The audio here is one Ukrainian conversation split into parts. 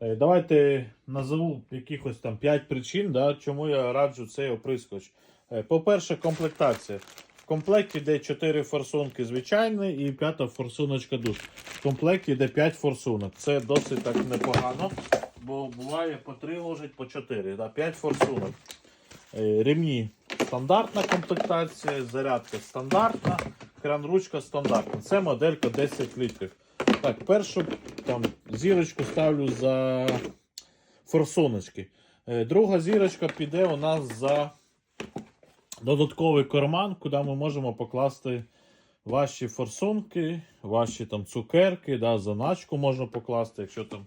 Е, Давайте назову якихось там 5 причин, да, чому я раджу цей оприскувач. Е, По-перше, комплектація. В комплекті йде 4 форсунки звичайні і 5 форсуночка душ. В комплекті йде 5 форсунок. Це досить так непогано, бо буває по 3 ложить, по 4. Да, 5 форсунок. Е, Ремні стандартна комплектація, зарядка стандартна, кран-ручка стандартна. Це моделька 10 літрів. Так, першу там зірочку ставлю за форсуночки. Е, Друга зірочка піде у нас за додатковий карман, куди ми можемо покласти ваші форсунки, ваші там цукерки, да, заначку можна покласти, якщо там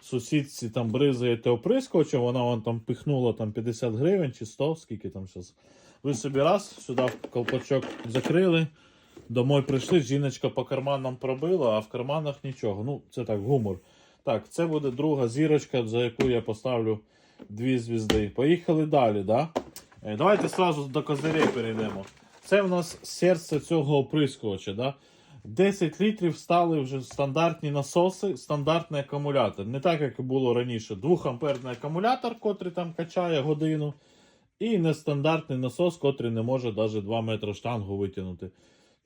сусідці там бризаєте оприскувачем, вона вам там пихнула там 50 гривень чи 100, скільки там зараз. Ви собі раз сюди в колпачок закрили. Домой прийшли, жіночка по карманам пробила, а в карманах нічого. Ну, це так, гумор. Так, це буде друга зірочка, за яку я поставлю дві звізди. Поїхали далі, да? Е, Давайте сразу до козирей перейдемо. Це в нас серце цього оприскувача. Да? 10 літрів стали вже стандартні насоси, стандартний акумулятор. Не так, як було раніше. 2 амперний акумулятор, котрий там качає годину. І нестандартний насос, котрий не може навіть 2 метри штангу витягнути.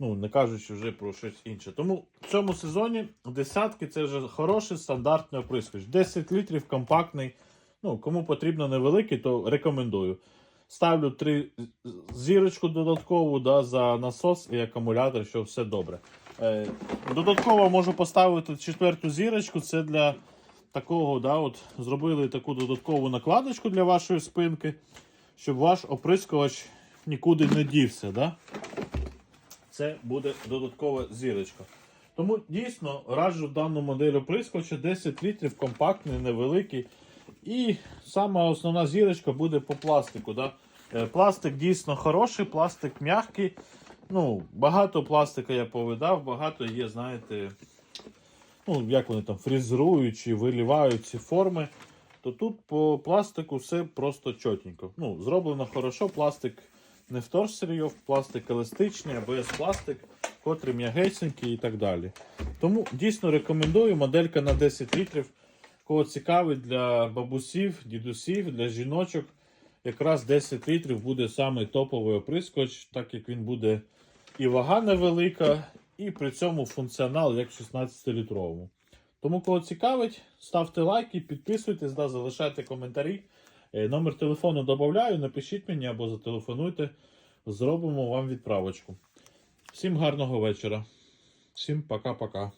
Ну, не кажучи вже про щось інше. Тому в цьому сезоні десятки це вже хороший стандартний оприскувач. 10 літрів компактний. Ну, кому потрібно невеликий, то рекомендую. Ставлю три зірочку додаткову да, за насос і акумулятор, щоб все добре. Е, додатково можу поставити четверту зірочку. Це для такого, да, от, зробили таку додаткову накладочку для вашої спинки, щоб ваш оприскувач нікуди не дівся. Да? Це буде додаткова зірочка. Тому дійсно раджу дану модель оприскувача 10 літрів, компактний, невеликий. І сама основна зірочка буде по пластику. Да? Е, Пластик дійсно хороший, пластик м'який. Ну, багато пластика я повидав, багато є, знаєте, ну, як вони там фрезерують чи вилівають ці форми. То тут по пластику все просто чотенько. Ну, зроблено хорошо, пластик не вторсерйов, пластик еластичний, АБС пластик, котрий м'ягесенький і так далі. Тому дійсно рекомендую моделька на 10 літрів. Кого цікавить для бабусів, дідусів, для жіночок. Якраз 10 літрів буде самий топовий оприскувач, так як він буде і вага невелика, і при цьому функціонал як 16-літровому. Тому, кого цікавить, ставте лайки, підписуйтесь, да, залишайте коментарі. Е, Номер телефону додаю, напишіть мені або зателефонуйте. Зробимо вам відправочку. Всім гарного вечора. Всім пока-пока.